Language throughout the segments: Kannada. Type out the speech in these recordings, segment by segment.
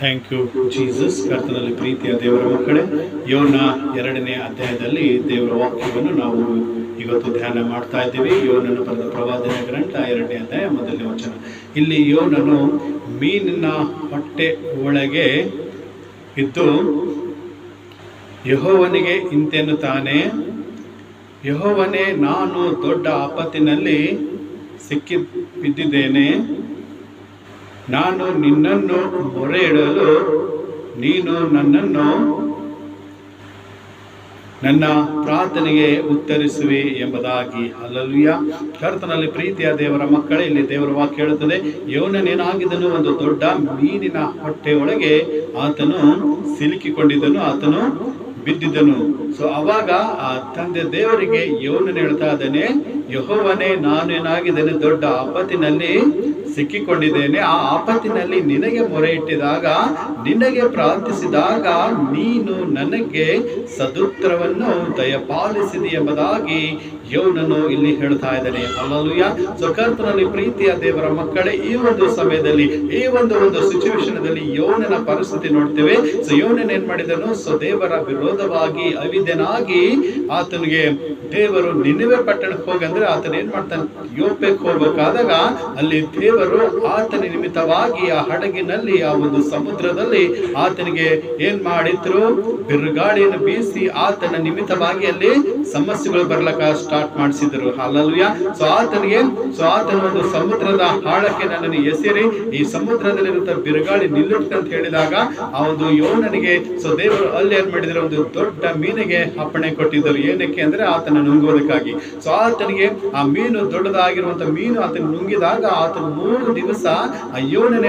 ಥ್ಯಾಂಕ್ ಯು ಜೀಸಸ್ ಕರ್ತನಲ್ಲಿ ಪ್ರೀತಿಯ ದೇವರ ಮಕ್ಕಳೇ. ಯೋನ ಎರಡನೇ ಅಧ್ಯಾಯದಲ್ಲಿ ದೇವರ ವಾಕ್ಯವನ್ನು ನಾವು ಇವತ್ತು ಧ್ಯಾನ ಮಾಡ್ತಾ ಇದ್ದೀವಿ. ಯೋನನ್ನು ಬರೆದ ಪ್ರವಾದನೆ ಗ್ರಂಥ ಎರಡನೇ ಅಧ್ಯಾಯ ಮೊದಲನೇ ವಚನ. ಇಲ್ಲಿ ಯೋನನು ಮೀನಿನ ಹೊಟ್ಟೆ ಒಳಗೆ ಇದ್ದು, ಯಹೋವನಿಗೆ ಇಂತೆನ್ನುತ್ತಾನೆ, ಯಹೋವನೇ, ನಾನು ದೊಡ್ಡ ಆಪತ್ತಿನಲ್ಲಿ ಸಿಕ್ಕಿ ಬಿದ್ದಿದ್ದೇನೆ ನಾನು ನಿನ್ನನ್ನು ಮೊರೆ ಇಡಲು ನೀನು ನನ್ನನ್ನು ನನ್ನ ಪ್ರಾರ್ಥನೆಗೆ ಉತ್ತರಿಸುವೆ ಎಂಬುದಾಗಿ. ಅಲ್ಲಲ್ವಿಯ ಕರ್ತನಲ್ಲಿ ಪ್ರೀತಿಯ ದೇವರ ಮಕ್ಕಳೇ, ಇಲ್ಲಿ ದೇವರ ವಾಕ್ಯ ಹೇಳುತ್ತದೆ ಯೌನನೇನಾಗಿದ್ದನು ಒಂದು ದೊಡ್ಡ ಮೀನಿನ ಹೊಟ್ಟೆಯೊಳಗೆ ಆತನು ಸಿಲುಕಿಕೊಂಡಿದ್ದನು, ಆತನು ಬಿದ್ದಿದ್ದನು. ಸೊ ಅವಾಗ ಆ ತಂದೆ ದೇವರಿಗೆ ಯೋನನ ಹೇಳ್ತಾ ಇದ್ದಾನೆ ಯಹೋವನೇ, ನಾನೇನಾಗಿದ್ದೇನೆ, ದೊಡ್ಡ ಆಪತ್ತಿನಲ್ಲಿ ಸಿಕ್ಕಿಕೊಂಡಿದ್ದೇನೆ. ಆ ಆಪತ್ತಿನಲ್ಲಿ ನಿನಗೆ ಮೊರೆ ಇಟ್ಟಿದಾಗ ನಿನಗೆ ಪ್ರಾರ್ಥಿಸಿದಾಗ, ನೀನು ನನಗೆ ಸದುತ್ತರವನ್ನು ದಯಪಾಲಿಸಿದಿ ಎಂಬುದಾಗಿ ಯೋನನು ಇಲ್ಲಿ ಹೇಳ್ತಾ ಇದ್ದಾನೆ. ಅಲ್ಲೂಯ ಸೊ, ಕರ್ತನಲ್ಲಿ ಪ್ರೀತಿಯ ದೇವರ ಮಕ್ಕಳೇ, ಈ ಒಂದು ಸಮಯದಲ್ಲಿ, ಈ ಒಂದು ಒಂದು ಸಿಚುವೇಶನ್ ಯೌನನ ಪರಿಸ್ಥಿತಿ ನೋಡ್ತೇವೆ. ಸೊ, ಯೋನನ್ ಏನ್ ಮಾಡಿದನು? ಸೊ, ದೇವರ ವಿರೋಧವಾಗಿ ಅವಿದ್ಯನಾಗಿ ಆತನಿಗೆ ದೇವರು ನಿನ್ನವೇ ಪಟ್ಟಣಕ್ಕೆ ಹೋಗಂದ್ರೆ ಆತನ ಏನ್ ಮಾಡ್ತಾನೆ? ಯೋಪೆಕ್ ಹೋಗ್ಬೇಕಾದಾಗ ಅಲ್ಲಿ ದೇವರು ಆತನ ನಿಮಿತ್ತವಾಗಿ ಆ ಹಡಗಿನಲ್ಲಿ, ಆ ಒಂದು ಸಮುದ್ರದಲ್ಲಿ ಆತನಿಗೆ ಏನ್ ಮಾಡಿದ್ರು? ಬಿರುಗಾಳಿಯನ್ನು ಬೀಸಿ ಆತನ ನಿಮಿತ್ತವಾಗಿ ಅಲ್ಲಿ ಸಮಸ್ಯೆಗಳು ಬರ್ಲಕ್ಕ ಸ್ಟಾರ್ಟ್ ಮಾಡಿಸಿದ್ರು. ಅಲ್ಲಲ್ವಿಯ ಸೊ ಆತನಿಗೆ ಸೊ ಆತನ ಒಂದು ಸಮುದ್ರದ ಹಾಳಕ್ಕೆ ನನ್ನನ್ನು ಎಸಿರಿ, ಈ ಸಮುದ್ರದಲ್ಲಿ ಬಿರುಗಾಳಿ ನಿಲ್ಲುತ್ತೆ ಅಂತ ಹೇಳಿದಾಗ ಆ ಒಂದು ಯೋನನಿಗೆ ಸೊ ದೇವರು ಅಲ್ಲಿ ಏನ್ ಮಾಡಿದ್ರು? ಒಂದು ದೊಡ್ಡ ಮೀನಿಗೆ ಅಪ್ಪಣೆ ಕೊಟ್ಟಿದ್ದರು. ಏನಕ್ಕೆ ಅಂದ್ರೆ ಆತನ ನುಂಗುವುದಕ್ಕಾಗಿ. ಸೊ ಆತನಿಗೆ ಆ ಮೀನು ದೊಡ್ಡದಾಗಿರುವಂತ ಮೀನು ಆತನ ನುಂಗಿದಾಗ ಆತನ ಮೂರು ದಿವಸ ಆ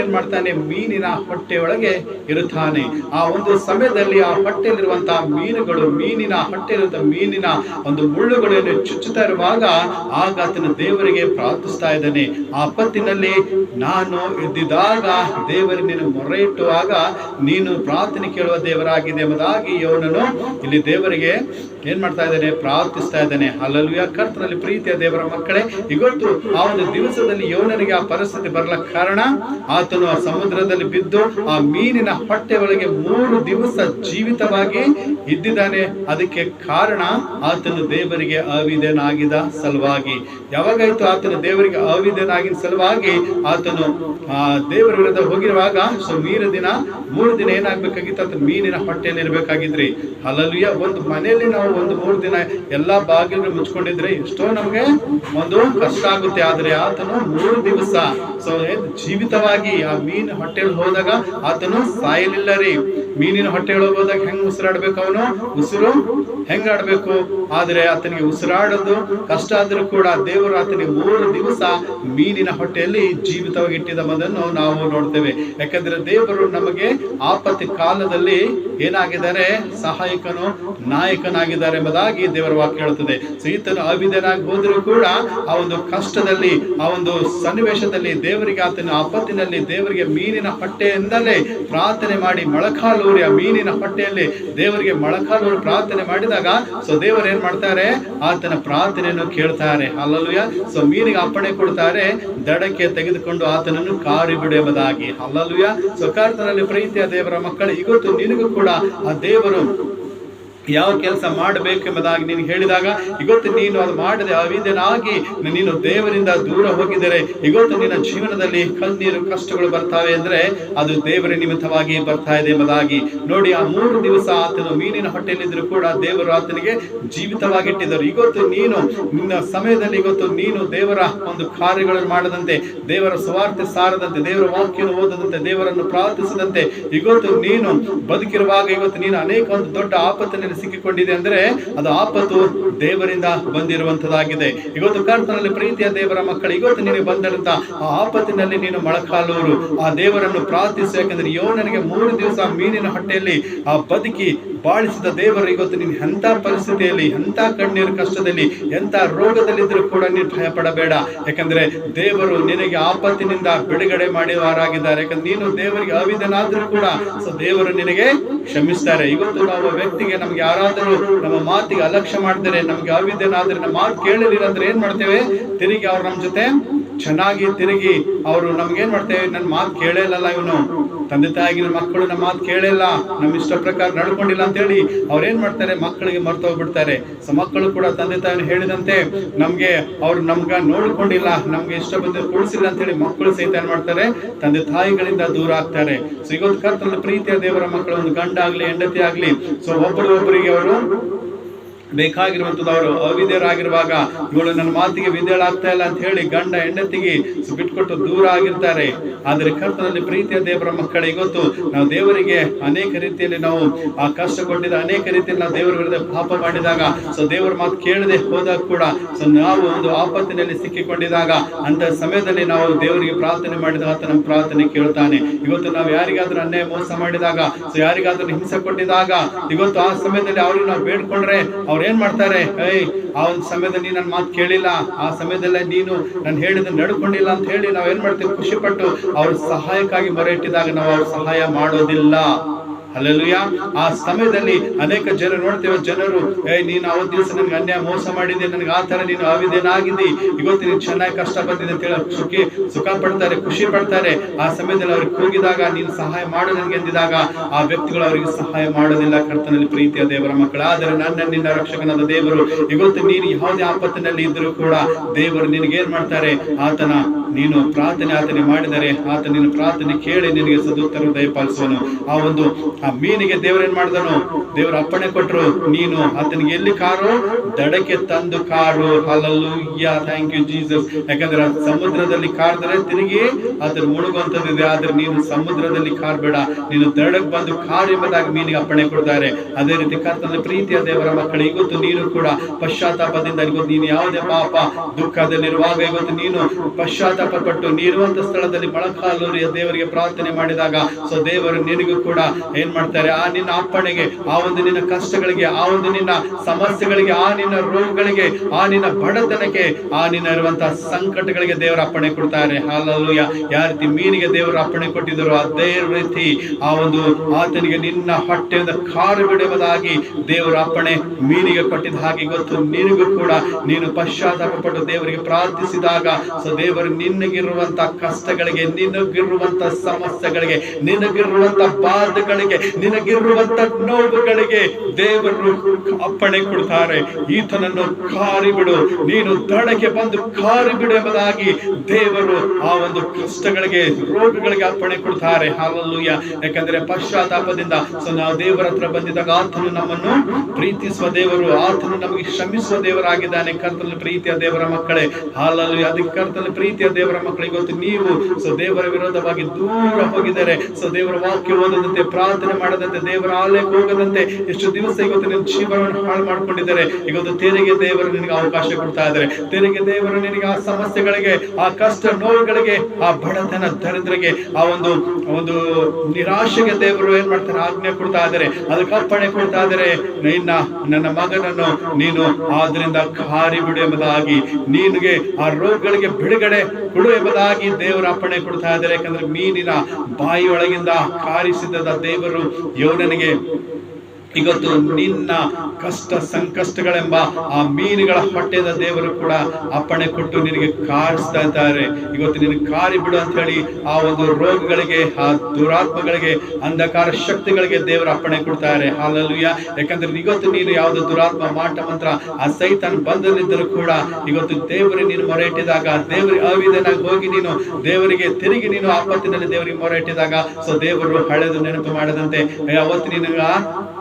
ಏನ್ ಮಾಡ್ತಾನೆ? ಮೀನಿನ ಹೊಟ್ಟೆಯೊಳಗೆ ಇರುತ್ತಾನೆ. ಆ ಒಂದು ಸಮಯದಲ್ಲಿ ಆ ಹೊಟ್ಟೆಯಲ್ಲಿರುವಂತಹ ಮೀನುಗಳು, ಮೀನಿನ ಹೊಟ್ಟೆಯಲ್ಲಿರುವಂತಹ ಮೀನಿನ ಒಂದು ಮುಳ್ಳುಗಳನ್ನು ಚುಚ್ಚುತ್ತಾ ಇರುವಾಗ ಆಗ ಆತನ ದೇವರಿಗೆ ಪ್ರಾರ್ಥಿಸ್ತಾ ಇದ್ದಾನೆ. ಆ ಪತ್ತಿನಲ್ಲಿ ನಾನು ಎದ್ದಿದಾಗ ದೇವರ ನೀನು ಮೊರೆ ಇಟ್ಟುವಾಗ ನೀನು ಪ್ರಾರ್ಥನೆ ಕೇಳುವ ದೇವರಾಗಿದೆ ಎಂಬುದಾಗಿ ಯೋನನು ಇಲ್ಲಿ ದೇವರಿಗೆ ಏನ್ ಮಾಡ್ತಾ ಇದ್ದಾನೆ? ಪ್ರಾರ್ಥಿಸ್ತಾ ಇದ್ದಾನೆ. ಅಲ್ಲಲ್ವಿಯ ಕರ್ತನಲ್ಲಿ ಪ್ರೀತಿಯ ದೇವರ ಮಕ್ಕಳೇ, ಇವತ್ತು ಆ ಒಂದು ದಿವಸದಲ್ಲಿ ಯೋನನಿಗೆ ಆ ಪರಿಸ್ಥಿತಿ ಬರಲ ಕಾರಣ, ಆತನು ಆ ಸಮುದ್ರದಲ್ಲಿ ಬಿದ್ದು ಆ ಮೀನಿನ ಹೊಟ್ಟೆ ಒಳಗೆ ಮೂರು ದಿವಸ ಜೀವಿತವಾಗಿ ಇದ್ದಿದ್ದಾನೆ. ಅದಕ್ಕೆ ಕಾರಣ, ಆತನು ದೇವರಿಗೆ ಅವಿದೇನಾಗಿದ ಸಲುವಾಗಿ. ಯಾವಾಗಾಯ್ತು ಆತನು ದೇವರಿಗೆ ಅವಿಧನಾಗಿನ ಸಲುವಾಗಿ? ಆತನು, ಆ, ದೇವರ ವಿರುದ್ಧ ಹೋಗಿರುವಾಗ, ಸೊ ದಿನ, ಮೂರು ದಿನ ಏನಾಗ್ಬೇಕಾಗಿತ್ತು? ಆತನ ಮೀನಿನ ಹೊಟ್ಟೆಯಲ್ಲಿ ಇರ್ಬೇಕಾಗಿದ್ರಿ ಅಲ್ಲಲ್ಲಿಯ ಒಂದು ಮನೆಯಲ್ಲಿ ನಾವು ಒಂದು ಮೂರು ದಿನ ಎಲ್ಲ ಬಾಗಿಲು ಮುಚ್ಕೊಂಡಿದ್ರೆ ಎಷ್ಟೋ ನಮಗೆ ಒಂದು ಕಷ್ಟ ಆಗುತ್ತೆ. ಆದ್ರೆ ಆತನು ಮೂರು ದಿವಸ ಸೊ ಜೀವಿತವಾಗಿ ಆ ಮೀನು ಹೊಟ್ಟೆಯಲ್ಲಿ ಹೋದಾಗ ಆತನು ಸಾಯಲಿಲ್ಲ ರೀ. ಮೀನಿನ ಹೊಟ್ಟೆಯೊಳಗೆ ಹೋದಾಗ ಹೆಂಗ್ ಉಸಿರಾಡ್ಬೇಕು ಅವನು? ಉಸಿರು ಹೆಂಗ್ ಆಡ್ಬೇಕು? ಆದ್ರೆ ಆತನಿಗೆ ಉಸಿರಾಡೋದು ಕಷ್ಟ ಆದ್ರೂ ಕೂಡ ದೇವರು ಆತನಿಗೆ ಮೂರು ದಿವಸ ಮೀನಿನ ಹೊಟ್ಟೆಯಲ್ಲಿ ಜೀವಿತವಾಗಿ ಇಟ್ಟಿದ್ದದನ್ನು ನಾವು ನೋಡ್ತೇವೆ. ಯಾಕಂದ್ರೆ ದೇವರು ನಮಗೆ ಆಪತ್ತಿ ಕಾಲದಲ್ಲಿ ಏನಾಗಿದ್ದಾರೆ? ಸಹಾಯಕನು, ನಾಯಕನಾಗಿದ್ದಾರೆ. ಎಂಬುದಾಗಿ ದೇವರ ವಾಕ್ಯ ಹೇಳುತ್ತದೆ. ಸೊ, ಈತನು ಅವಿಧನಾಗಿ ಹೋದರೂ ಕೂಡ ಆ ಒಂದು ಕಷ್ಟದಲ್ಲಿ, ಆ ಒಂದು ಸನ್ನಿವೇಶದಲ್ಲಿ ದೇವರಿಗೆ ಆತನ ಆಪತ್ತಿನಲ್ಲಿ ದೇವರಿಗೆ ಮೀನಿನ ಹೊಟ್ಟೆಯಿಂದಲೇ ಪ್ರಾರ್ಥನೆ ಮಾಡಿ ಮೊಳಕಾಲೂರಿ ಆ ಮೀನಿನ ಹೊಟ್ಟೆಯಲ್ಲಿ ದೇವರಿಗೆ ಮೊಳಕಾಲೂರಿ ಪ್ರಾರ್ಥನೆ ಮಾಡಿದಾಗ, ಸೊ, ದೇವರು ಏನ್ ಮಾಡ್ತಾರೆ? ಆತನ ಪ್ರಾರ್ಥನೆಯನ್ನು ಕೇಳ್ತಾರೆ. ಅಲ್ಲಲುಯ ಸೊ, ಮೀನಿಗೆ ಅಪ್ಪಣೆ ಕೊಡ್ತಾರೆ. ದಡಕ್ಕೆ ತೆಗೆದುಕೊಂಡು ಆತನನ್ನು ಕಾರಿ ಬಿಡುವುದಾಗಿ ಅಲ್ಲಲುಯ ಸೊ, ಕಾರ್ತನಲ್ಲಿ ಪ್ರೀತಿಯ ದೇವರ ಮಕ್ಕಳು ಇವತ್ತು ನಿನಗೂ ಕೂಡ ಆ ದೇವರು ಯಾವ ಕೆಲಸ ಮಾಡಬೇಕೆಂಬುದಾಗಿ ನೀನು ಹೇಳಿದಾಗ ಇವತ್ತು ನೀನು ಅದು ಮಾಡದೆ ಅವಿದ್ಯನಾಗಿ ನೀನು ದೇವರಿಂದ ದೂರ ಹೋಗಿದರೆ ಇವತ್ತು ನಿನ್ನ ಜೀವನದಲ್ಲಿ ಕಣ್ಣೀರು ಕಷ್ಟಗಳು ಬರ್ತಾವೆ ಅಂದ್ರೆ ಅದು ದೇವರ ನಿಮಿತ್ತವಾಗಿ ಬರ್ತಾ ಇದೆ ಎಂಬುದಾಗಿ. ನೋಡಿ, ಆ ಮೂರು ದಿವಸ ಆತನು ಮೀನಿನ ಹೊಟ್ಟೆಯಲ್ಲಿದ್ದರೂ ಕೂಡ ದೇವರು ಆತನಿಗೆ ಜೀವಿತವಾಗಿಟ್ಟಿದ್ದರು. ಇವತ್ತು ನೀನು ನಿನ್ನ ಸಮಯದಲ್ಲಿ ಇವತ್ತು ನೀನು ದೇವರ ಒಂದು ಕಾರ್ಯಗಳನ್ನು ಮಾಡದಂತೆ, ದೇವರ ಸ್ವಾರ್ಥ ಸಾರದಂತೆ, ದೇವರ ವಾಕ್ಯವನ್ನು ಓದದಂತೆ, ದೇವರನ್ನು ಪ್ರಾರ್ಥಿಸದಂತೆ ಇವತ್ತು ನೀನು ಬದುಕಿರುವಾಗ ಇವತ್ತು ನೀನು ಅನೇಕ ಒಂದು ದೊಡ್ಡ ಆಪತ್ತಿನಲ್ಲಿ ಸಿಕ್ಕಿಕೊಂಡಿದೆ ಅಂದ್ರೆ ಅದು ಆಪತ್ತು ದೇವರಿಂದ ಬಂದಿರುವಂಥದ್ದಾಗಿದೆ. ಇವತ್ತು ಕರ್ತನಲ್ಲಿ ಪ್ರೀತಿಯ ದೇವರ ಮಕ್ಕಳು, ಇವತ್ತು ನೀನು ಬಂದಂತ ಆ ಆಪತ್ತಿನಲ್ಲಿ ನೀನು ಮೊಳಕಾಲುವರು ಆ ದೇವರನ್ನು ಪ್ರಾರ್ಥಿಸು, ಯಾಕಂದ್ರೆ ಯೋನನಿಗೆ ಮೂರು ದಿವಸ ಮೀನಿನ ಹೊಟ್ಟೆಯಲ್ಲಿ ಆ ಬದುಕಿ ಬಾಳಿಸಿದ ದೇವರು ಇವತ್ತು ನೀನು ಎಂಥ ಪರಿಸ್ಥಿತಿಯಲ್ಲಿ, ಎಂಥ ಕಣ್ಣೀರು ಕಷ್ಟದಲ್ಲಿ, ಎಂಥ ರೋಗದಲ್ಲಿದ್ದರೂ ಕೂಡ ನೀನು ಭಯ ಪಡಬೇಡ. ಯಾಕಂದ್ರೆ ದೇವರು ನಿನಗೆ ಆಪತ್ತಿನಿಂದ ಬಿಡುಗಡೆ ಮಾಡಿದವರಾಗಿದ್ದಾರೆ. ಯಾಕಂದ್ರೆ ನೀನು ದೇವರಿಗೆ ಅವಿಧನಾದರೂ ಕೂಡ ಸೊ ದೇವರು ನಿನಗೆ ಕ್ಷಮಿಸ್ತಾರೆ. ಇವತ್ತು ನಾವು ವ್ಯಕ್ತಿಗೆ ನಮ್ಗೆ ಯಾರಾದರೂ ನಮ್ಮ ಮಾತಿಗೆ ಅಲಕ್ಷ್ಯ ಮಾಡಿದರೆ ನಮ್ಗೆ ಅವಿದ್ಯನಾದ್ರೆ ನಮ್ಮ ಮಾತು ಕೇಳಲಿಲ್ಲ ಅಂದ್ರೆ ಏನ್ ಮಾಡ್ತೇವೆ? ತಿರುಗಿ ಅವ್ರು ನಮ್ಮ ಜೊತೆ ಚೆನ್ನಾಗಿ ತಿರುಗಿ ಅವರು ನಮ್ಗೇನ್ ಮಾಡ್ತೇವೆ ನನ್ನ ಮಾತು ಕೇಳಲ್ಲ ಇವನು. ತಂದೆ ತಾಯಿಗಿನ ಮಕ್ಕಳು ನಮ್ಮ ಮಾತು ಕೇಳಿಲ್ಲ ನಮ್ಮ ಇಷ್ಟ ಪ್ರಕಾರ ನಡ್ಕೊಂಡಿಲ್ಲ ಅಂತ ಹೇಳಿ ಅವ್ರು ಏನ್ ಮಾಡ್ತಾರೆ, ಮಕ್ಕಳಿಗೆ ಮರ್ತೋಗ್ಬಿಡ್ತಾರೆ ಸೊ ಮಕ್ಕಳು ಕೂಡ ತಂದೆ ತಾಯಿನ ಹೇಳಿದಂತೆ ನಮ್ಗೆ ಅವ್ರು ನಮ್ಗ ನೋಡ್ಕೊಂಡಿಲ್ಲ, ನಮ್ಗೆ ಇಷ್ಟ ಬಂದ ಕೊಡಿಸಿಲ್ಲ ಅಂತ ಹೇಳಿ ಮಕ್ಕಳು ಸಹಿತ ಏನ್ ಮಾಡ್ತಾರೆ, ತಂದೆ ತಾಯಿಗಳಿಂದ ದೂರ ಆಗ್ತಾರೆ. ಸೊ ಇವತ್ತು ಕರ್ತನ ಪ್ರೀತಿಯ ದೇವರ ಮಕ್ಕಳು, ಒಂದು ಗಂಡ ಆಗ್ಲಿ, ಹೆಂಡತಿ ಆಗ್ಲಿ, ಸೊ ಒಬ್ಬರು ಒಬ್ಬರಿಗೆ ಅವರು ಬೇಕಾಗಿರುವಂತದ್ದು ಅವರು ಅವಿದ್ಯರಾಗಿರುವಾಗ ಇವಳು ನನ್ನ ಮಾತಿಗೆ ವಿದ್ಯಳಾಗ್ತಾ ಇಲ್ಲ ಅಂತ ಹೇಳಿ ಗಂಡ ಹೆಂಡತಿಗೆ ಬಿಟ್ಕೊಟ್ಟು ದೂರ ಆಗಿರ್ತಾರೆ. ಆದರೆ ಕರ್ತನಲ್ಲಿ ಪ್ರೀತಿಯ ದೇವರ ಮಕ್ಕಳಿಗೆ ಗೊತ್ತು, ನಾವು ದೇವರಿಗೆ ಅನೇಕ ರೀತಿಯಲ್ಲಿ ನಾವು ಆ ಕಷ್ಟ ಕೊಟ್ಟಿದ ಅನೇಕ ರೀತಿಯಲ್ಲಿ ನಾವು ದೇವರ ವಿರುದ್ಧ ಪಾಪ ಮಾಡಿದಾಗ, ಸೊ ದೇವರ ಮಾತು ಕೇಳದೆ ಹೋದಾಗ ಕೂಡ, ಸೊ ನಾವು ಒಂದು ಆಪತ್ತಿನಲ್ಲಿ ಸಿಕ್ಕಿಕೊಂಡಿದಾಗ ಅಂತ ಸಮಯದಲ್ಲಿ ನಾವು ದೇವರಿಗೆ ಪ್ರಾರ್ಥನೆ ಮಾಡಿದಾಗ ಆತ ನಮ್ಮ ಪ್ರಾರ್ಥನೆ ಕೇಳ್ತಾನೆ. ಇವತ್ತು ನಾವು ಯಾರಿಗಾದ್ರೂ ಅನ್ಯಾಯ ಮೋಸ ಮಾಡಿದಾಗ, ಸೊ ಯಾರಿಗಾದ್ರೂ ಹಿಂಸೆ ಕೊಟ್ಟಿದಾಗ, ಇವತ್ತು ಆ ಸಮಯದಲ್ಲಿ ಅವ್ರಿಗೆ ನಾವು ಬೇಡ್ಕೊಂಡ್ರೆ ಏನ್ ಮಾಡ್ತಾರೆ? ಏಯ್, ಆ ಒಂದು ಸಮಯದಲ್ಲಿ ನೀನು ನನ್ನ ಮಾತು ಕೇಳಿಲ್ಲ. ಆ ಸಮಯದಲ್ಲೇ ನೀನು ನಾನು ಹೇಳಿದ ನಡ್ಕೊಂಡಿಲ್ಲ ಅಂತ ಹೇಳಿ ನಾವು ಏನ್ ಮಾಡ್ತೀವಿ? ಖುಷಿ ಪಟ್ಟು ಅವ್ರ ಸಹಾಯಕ್ಕಾಗಿ ಮೊರೆ ಇಟ್ಟಿದಾಗ ನಾವು ಅವ್ರ ಸಹಾಯ ಮಾಡೋದಿಲ್ಲ. ಅಲ್ಲೆಲ್ಲುಯ್ಯ ಆ ಸಮಯದಲ್ಲಿ ಅನೇಕ ಜನರು ನೋಡ್ತೇವೆ, ಜನರು, ಏ, ನೀನು ಅವತ್ತು ದಿವಸ ನನಗೆ ಅನ್ಯಾಯ ಮೋಸ ಮಾಡಿದೆ ನನಗೆ ಆ ತರ ನೀನು ಅವಿದೇನಾಗಿದ್ದಿ ಇವತ್ತು ನೀನು ಚೆನ್ನಾಗಿ ಕಷ್ಟ ಬಂದಿದೆ ಅಂತ ಹೇಳಿ ಸುಖಿ, ಸುಖ ಪಡ್ತಾರೆ, ಖುಷಿ ಪಡ್ತಾರೆ. ಆ ಸಮಯದಲ್ಲಿ ಅವ್ರಿಗೆ ಕೂಗಿದಾಗ, ನೀನು ಸಹಾಯ ಮಾಡು ನನಗೆ ಎಂದಿದಾಗ, ಆ ವ್ಯಕ್ತಿಗಳು ಅವರಿಗೆ ಸಹಾಯ ಮಾಡೋದಿಲ್ಲ. ಕರ್ತನಲ್ಲಿ ಪ್ರೀತಿಯ ದೇವರ ಮಕ್ಕಳು, ಆದರೆ ನನ್ನ, ನಿನ್ನ ರಕ್ಷಕನಾದ ದೇವರು, ಇವತ್ತು ನೀನು ಯಾವುದೇ ಆಪತ್ತಿನಲ್ಲಿ ಇದ್ದರೂ ಕೂಡ ದೇವರು ನಿನಗೆ ಏನ್ ಮಾಡ್ತಾರೆ? ಆತನ ನೀನು ಪ್ರಾರ್ಥನೆ ಆತನೆ ಮಾಡಿದರೆ ಆತ ನಿನ್ನ ಪ್ರಾರ್ಥನೆ ಕೇಳಿ ನಿನಗೆ ಸದುತ್ತರ ದಯಪಾಲಿಸುವನು. ಆ ಒಂದು, ಆ ಮೀನಿಗೆ ದೇವರೇನ್ ಮಾಡಿದನು? ದೇವರ ಅಪ್ಪಣೆ ಕೊಟ್ಟರು ನೀನು ಆತನಿಗೆ ಎಲ್ಲಿ ಕಾರು? ದಡಕ್ಕೆ ತಂದು ಕಾರು. ಅಲ್ಲಲ್ಲು ಥ್ಯಾಂಕ್ ಯು ಜೀಸಸ್ ಯಾಕಂದ್ರೆ ಸಮುದ್ರದಲ್ಲಿ ಕಾರ್ದರೆ ತಿರುಗಿ ಆತನ ಮುಳುಗುವಂತದ್ದಿದೆ ಆದ್ರೆ ನೀನು ಸಮುದ್ರದಲ್ಲಿ ಕಾರ್ಬೇಡ ನೀನು ದಡಕ್ಕೆ ಬಂದು ಕಾರು ಎಂಬುದಾಗಿ ಮೀನಿಗೆ ಅಪ್ಪಣೆ ಕೊಡ್ತಾರೆ. ಅದೇ ರೀತಿ ಕರ್ತನ ಪ್ರೀತಿಯ ದೇವರ ಮಕ್ಕಳು ಇವತ್ತು ನೀನು ಕೂಡ ಪಶ್ಚಾತ್ತಾಪದಿಂದ ಇವತ್ತು ನೀನು ಯಾವುದೇ ಪಾಪ ದುಃಖದಲ್ಲಿರುವಾಗ ಇವತ್ತು ನೀನು ಪಶ್ಚಾತ್ತಾಪ ಪಟ್ಟು ನೀರುವಂತ ಸ್ಥಳದಲ್ಲಿ ಮೊಳಕಾಲೂರಿಯ ದೇವರಿಗೆ ಪ್ರಾರ್ಥನೆ ಮಾಡಿದಾಗ, ಸೊ ದೇವರು ನಿನಗೂ ಕೂಡ ಏನ್ ಮಾಡ್ತಾರೆ? ಆ ನಿನ್ನ ಅಪ್ಪಣೆಗೆ, ಆ ಒಂದು ನಿನ್ನ ಕಷ್ಟಗಳಿಗೆ, ಆ ಒಂದು ನಿನ್ನ ಸಮಸ್ಯೆಗಳಿಗೆ, ಆ ನಿನ್ನ ರೋಗಗಳಿಗೆ, ಆ ನಿನ್ನ ಬಡತನಕ್ಕೆ, ಆ ನಿನ್ನ ಇರುವಂತಹ ಸಂಕಟಗಳಿಗೆ ದೇವರ ಅಪ್ಪಣೆ ಕೊಡ್ತಾರೆ. ಹಾಲಲ್ಲೂಯ ಯಾವ ರೀತಿ ಮೀನಿಗೆ ದೇವರು ಅಪ್ಪಣೆ ಕೊಟ್ಟಿದ್ರು ಅದೇ ರೀತಿ ಆ ಒಂದು ಆತನಿಗೆ ನಿನ್ನ ಹೊಟ್ಟೆಯಿಂದ ಕಾರು ಬಿಡುವುದಾಗಿ ದೇವರ ಅಪ್ಪಣೆ ಮೀನಿಗೆ ಕೊಟ್ಟಿದ್ದ ಹಾಗೆ ಗೊತ್ತು. ನಿನಗೂ ಕೂಡ ನೀನು ಪಶ್ಚಾತ್ತಾಪ ಪಟ್ಟು ದೇವರಿಗೆ ಪ್ರಾರ್ಥಿಸಿದಾಗ, ಸೊ ದೇವರು ನಿನಗಿರುವಂತ ಕಷ್ಟಗಳಿಗೆ, ನಿನಗಿರುವಂತ ಸಮಸ್ಯೆಗಳಿಗೆ, ನಿನಗಿರುವಂತ ಬಾಧೆಗಳಿಗೆ, ನಿನಗಿರುವಂತ ನೋವುಗಳಿಗೆ ದೇವರು ಅಪ್ಪಣೆ ಕೊಡ್ತಾರೆ. ಈತನನ್ನು ಕಾರಿ ಬಿಡು ನೀನು ದಡಕ್ಕೆ ಬಂದು ಕಾರಿ ಬಿಡು ಎಂಬುದಾಗಿ ದೇವರು ಆ ಒಂದು ಕಷ್ಟಗಳಿಗೆ, ರೋಗಗಳಿಗೆ ಅಪ್ಪಣೆ ಕೊಡ್ತಾರೆ. ಹಾಲಲ್ಲೂ ಯಾಕಂದ್ರೆ ಪಶ್ಚಾತ್ತಾಪದಿಂದ ಸೊ ನಾವು ದೇವರ ಹತ್ರ ಬಂದಿದ್ದಾಗ ಆತನು ನಮ್ಮನ್ನು ಪ್ರೀತಿಸುವ ದೇವರು, ಆತನು ನಮಗೆ ಶ್ರಮಿಸುವ ದೇವರಾಗಿದ್ದಾನೆ. ಕರ್ತನ ಪ್ರೀತಿಯ ದೇವರ ಮಕ್ಕಳೇ. ಹಾಲಲ್ಲೂ ಅದಕ್ಕೆ ಕರ್ತನ ಪ್ರೀತಿಯ ದೇವರ ಮಕ್ಕಳು ಇವತ್ತು ನೀವು ಸೊ ದೇವರ ವಿರೋಧವಾಗಿ ದೂರ ಹೋಗಿದ್ದಾರೆ. ಸೊ ದೇವರ ವಾಕ್ಯ ಓದದಂತೆ, ಪ್ರಾರ್ಥನೆ ಮಾಡದಂತೆ, ದೇವರ ಆಲಯಕ್ಕೆ ಹೋಗದಂತೆ ಎಷ್ಟು ದಿವಸ ಇವತ್ತು ನಿನ್ನ ಜೀವನವನ್ನು ಹಾಳು ಮಾಡ್ಕೊಂಡಿದ್ದಾರೆ. ಇವತ್ತು ತೆರಿಗೆ ದೇವರು ನಿನಗೆ ಅವಕಾಶ ಕೊಡ್ತಾ ಇದ್ದಾರೆ. ತೆರಿಗೆ ದೇವರು ನಿನಗೆ ಆ ಸಮಸ್ಯೆಗಳಿಗೆ, ಆ ಕಷ್ಟ ನೋವುಗಳಿಗೆ, ಆ ಬಡತನ ದರಿದ್ರಿಗೆ ಆ ಒಂದು ಒಂದು ನಿರಾಶೆಗೆ ದೇವರು ಏನ್ ಮಾಡ್ತಾರೆ? ಆಜ್ಞೆ ಕೊಡ್ತಾ ಇದ್ದಾರೆ. ಅದಕ್ಕೆ ಅಪ್ಪಣೆ ಕೊಡ್ತಾ ಇದ್ದಾರೆ. ನಿನ್ನ ನನ್ನ ಮಗನನ್ನು ನೀನು ಆದ್ರಿಂದ ಕಾರಿ ಬಿಡು ಎಂಬುದಾಗಿ, ನಿನಗೆ ಆ ರೋಗಗಳಿಗೆ ಬಿಡುಗಡೆ ಕೊಡು ಎಂಬುದಾಗಿ ದೇವರ ಅಪ್ಪಣೆ ಕೊಡ್ತಾ ಇದ್ದಾರೆ. ಯಾಕಂದ್ರೆ ಮೀನಿನ ಬಾಯಿಯೊಳಗಿಂದ ಕಾರಿಸಿದ ದೇವರು ಯೋನನಿಗೆ ಇವತ್ತು ನಿನ್ನ ಕಷ್ಟ ಸಂಕಷ್ಟಗಳೆಂಬ ಆ ಮೀನುಗಳ ಹೊಟ್ಟೆದ ದೇವರು ಕೂಡ ಅಪ್ಪಣೆ ಕೊಟ್ಟು ನಿನಗೆ ಕಾಡಿಸ್ತಾ ಇದ್ದಾರೆ. ಇವತ್ತು ನಿನ್ನ ಕಾರಿ ಬಿಡು ಅಂತ ಹೇಳಿ ಆ ಒಂದು ರೋಗಗಳಿಗೆ, ಆ ದುರಾತ್ಮಗಳಿಗೆ, ಅಂಧಕಾರ ಶಕ್ತಿಗಳಿಗೆ ದೇವರು ಅಪ್ಪಣೆ ಕೊಡ್ತಾರೆ. ಹಾಲಲ್ಲೂಯ ಯಾಕಂದ್ರೆ ಇವತ್ತು ನೀನು ಯಾವ್ದು ದುರಾತ್ಮ ಮಾಟ ಮಂತ್ರ, ಆ ಸೈತಾನ್ ಬಂದಲ್ಲಿದ್ದರೂ ಕೂಡ ಇವತ್ತು ದೇವರು ನೀನು ಮೊರೆ ಇಟ್ಟಿದಾಗ ದೇವರಿಗೆ ಅವಿಧನಾಗಿ ಹೋಗಿ ನೀನು ದೇವರಿಗೆ ತಿರುಗಿ ನೀನು ಆಪತ್ತಿನಲ್ಲಿ ದೇವರಿಗೆ ಮೊರೆ ಇಟ್ಟಿದಾಗ ಸೊ ದೇವರು ಹಳೆದು ನೆನಪು ಮಾಡದಂತೆ ಅವತ್ತು ನಿನಗ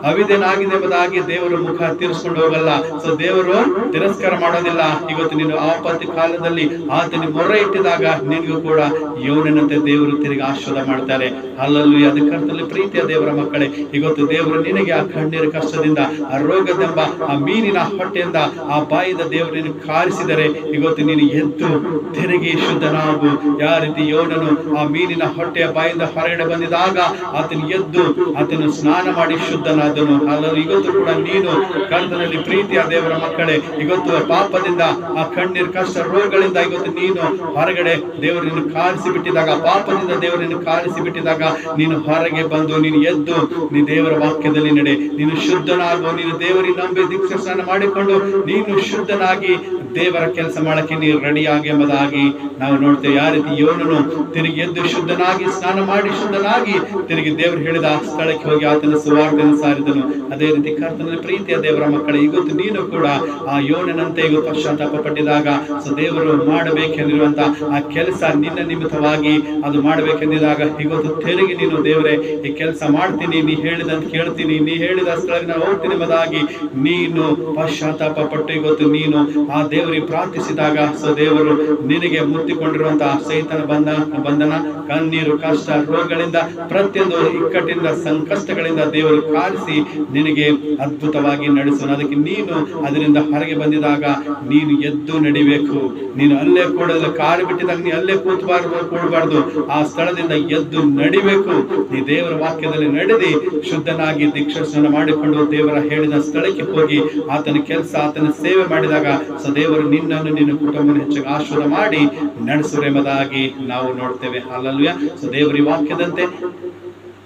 ಅವಿಧೇನಾಗಿದೆ ಎಂಬುದಾಗಿ ದೇವರ ಮುಖ ತೀರಿಸ್ಕೊಂಡು ಹೋಗಲ್ಲ. ಸೊ ದೇವರು ತಿರಸ್ಕಾರ ಮಾಡೋದಿಲ್ಲ. ಇವತ್ತು ನೀನು ಆಪತ್ತಿ ಕಾಲದಲ್ಲಿ ಆತನ ಮೊರೆ ಇಟ್ಟಿದಾಗ ನಿನಗೂ ಕೂಡ ಯೋನನಂತೆ ದೇವರು ತಿರುಗಿ ಆಶೀರ್ವಾದ ಮಾಡ್ತಾರೆ. ಅಲ್ಲಲ್ಲಿ ಅದಕ್ಕರ್ಥದಲ್ಲಿ ಪ್ರೀತಿಯ ದೇವರ ಮಕ್ಕಳೇ. ಇವತ್ತು ದೇವರು ನಿನಗೆ ಆ ಕಣ್ಣೀರ ಕಷ್ಟದಿಂದ, ಆ ರೋಗದೆಂಬ ಆ ಮೀನಿನ ಹೊಟ್ಟೆಯಿಂದ, ಆ ಬಾಯಿದ ದೇವರು ನೀನು ಕಾರಿಸಿದರೆ ಇವತ್ತು ನೀನು ಎದ್ದು ತಿರುಗಿ ಶುದ್ಧನಾಗು. ಯಾವ ರೀತಿ ಯೋನನು ಆ ಮೀನಿನ ಹೊಟ್ಟೆಯ ಬಾಯಿಂದ ಹೊರಗಡೆ ಬಂದಿದಾಗ ಆತನ ಎದ್ದು ಆತನು ಸ್ನಾನ ಮಾಡಿ ಶುದ್ಧನಾದ ಮಾಡುವಂತಹದನ್ನು ಅಲ್ಲರೂ ಇವತ್ತು ಕೂಡ ನೀನು ಕರ್ತನಲ್ಲಿ ಪ್ರೀತಿಯ ದೇವರ ಮಕ್ಕಳೇ ಇವತ್ತು ಪಾಪದಿಂದ ಆ ಕಣ್ಣೀರ್ ಕಷ್ಟ ರೋಗಗಳಿಂದ ಇವತ್ತು ನೀನು ಹೊರಗಡೆ ದೇವರನ್ನು ಕಾರಿಸಿ ಬಿಟ್ಟಿದಾಗ ಪಾಪದಿಂದ ದೇವರನ್ನು ಕಾರಿಸಿ ಬಿಟ್ಟಿದಾಗ ನೀನು ಹೊರಗೆ ಬಂದು, ನೀನು ಎದ್ದು ನೀ ದೇವರ ವಾಕ್ಯದಲ್ಲಿ ನಡೆ ನೀನು ಶುದ್ಧನಾಗು, ನೀನು ದೇವರಿಗೆ ನಂಬಿ ದೀಕ್ಷ ಸ್ನಾನ ಮಾಡಿಕೊಂಡು ನೀನು ಶುದ್ಧನಾಗಿ ದೇವರ ಕೆಲಸ ಮಾಡಕ್ಕೆ ನೀನು ರೆಡಿಯಾಗಿ ಎಂಬುದಾಗಿ ನಾವು ನೋಡ್ತೇವೆ. ಯಾವ ರೀತಿ ಯೋನನು ತಿರುಗಿ ಎದ್ದು ಶುದ್ಧನಾಗಿ ಸ್ನಾನ ಮಾಡಿ ಶುದ್ಧನಾಗಿ ತಿರುಗಿ ದೇವರು ಹೇಳಿದ ಆ ಸ್ಥಳಕ್ಕೆ ಹೋಗಿ ಆತನ ಸುವಾರ್ತೆಯನ್ನು ಸಾರಿದನು ಅದೇ ರೀತಿ ಕರ್ತನ ಪ್ರೀತಿಯ ದೇವರ ಮಕ್ಕಳೇ, ಇವತ್ತು ನೀನು ಕೂಡ ಆ ಯೋನನಂತೆ ಇವತ್ತು ಪಶ್ಚಾತ್ತಾಪ ಪಟ್ಟಿದಾಗ ಸೊ ದೇವರು ಮಾಡಬೇಕೆಂದಿರುವಂತಹ ಆ ಕೆಲಸ ನಿನ್ನ ನಿಮಿತ್ತವಾಗಿ ಅದು ಮಾಡಬೇಕೆಂದಿದಾಗ, ಇವತ್ತು ತೆರಿಗೆ ನೀನು ದೇವರೇ, ಈ ಕೆಲಸ ಮಾಡ್ತೀನಿ, ನೀ ಹೇಳಿದಂತ ಕೇಳ್ತೀನಿ, ನೀ ಹೇಳಿದ ನಾನು ಹೋಗ್ತೀನಿ ಎಂಬುದಾಗಿ ನೀನು ಪಶ್ಚಾತ್ತಾಪ ಪಟ್ಟು ಇವತ್ತು ನೀನು ಆ ದೇವರಿಗೆ ಪ್ರಾರ್ಥಿಸಿದಾಗ ಸೊ ದೇವರು ನಿನಗೆ ಮುತ್ತಿಕೊಂಡಿರುವಂತಹ ಸೈತನ ಬಂಧ ಬಂಧನ, ಕಣ್ಣೀರು, ಕಷ್ಟ, ರೋಗಗಳಿಂದ ಪ್ರತಿಯೊಂದು ಇಕ್ಕಟ್ಟಿನ ಸಂಕಷ್ಟಗಳಿಂದ ದೇವರು ಕಾರಿಸಿ ನಿನಗೆ ಅದ್ಭುತವಾಗಿ ನಡೆಸೋಣ. ಅದಕ್ಕೆ ನೀನು ಅದರಿಂದ ಹೊರಗೆ ಬಂದಿದಾಗ ನೀನು ಎದ್ದು ನಡಿಬೇಕು. ನೀನು ಅಲ್ಲೇ ಕೂಡಲು ಕಾಲು ಬಿಟ್ಟಿದಾಗ ನೀ ಅಲ್ಲೇ ಕೂತ್ಬಾರ್ದು, ಕೂಡಬಾರ್ದು. ಆ ಸ್ಥಳದಿಂದ ಎದ್ದು ನಡಿಬೇಕು. ನೀ ದೇವರ ವಾಕ್ಯದಲ್ಲಿ ನಡೆದಿ, ಶುದ್ಧನಾಗಿ ದೀಕ್ಷಾಸ್ನಾನ ಮಾಡಿಕೊಂಡು ದೇವರ ಹೇಳಿದ ಸ್ಥಳಕ್ಕೆ ಹೋಗಿ, ಆತನ ಕೆಲಸ, ಆತನ ಸೇವೆ ಮಾಡಿದಾಗ ಸದೇವರು ದೇವರು ನಿನ್ನನ್ನು ನಿನ್ನ ಕುಟುಂಬವನ್ನು ಹೆಚ್ಚಾಗಿ ಆಶ್ವಾದ ಮಾಡಿ ನಡೆಸುರೆಂಬುದಾಗಿ ನಾವು ನೋಡ್ತೇವೆ. ಅಲ್ಲಲ್ವ ಸೊ ದೇವರ ವಾಕ್ಯದಂತೆ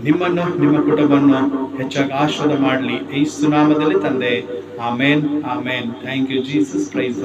ನಿಮ್ಮನ್ನು, ನಿಮ್ಮ ಕುಟುಂಬವನ್ನು ಹೆಚ್ಚಾಗಿ ಆಶೀರ್ವಾದ ಮಾಡಲಿ. ಈ ಸುನಾಮದಲ್ಲಿ ತಂದೆ. Amen amen. Thank you, Jesus. Praise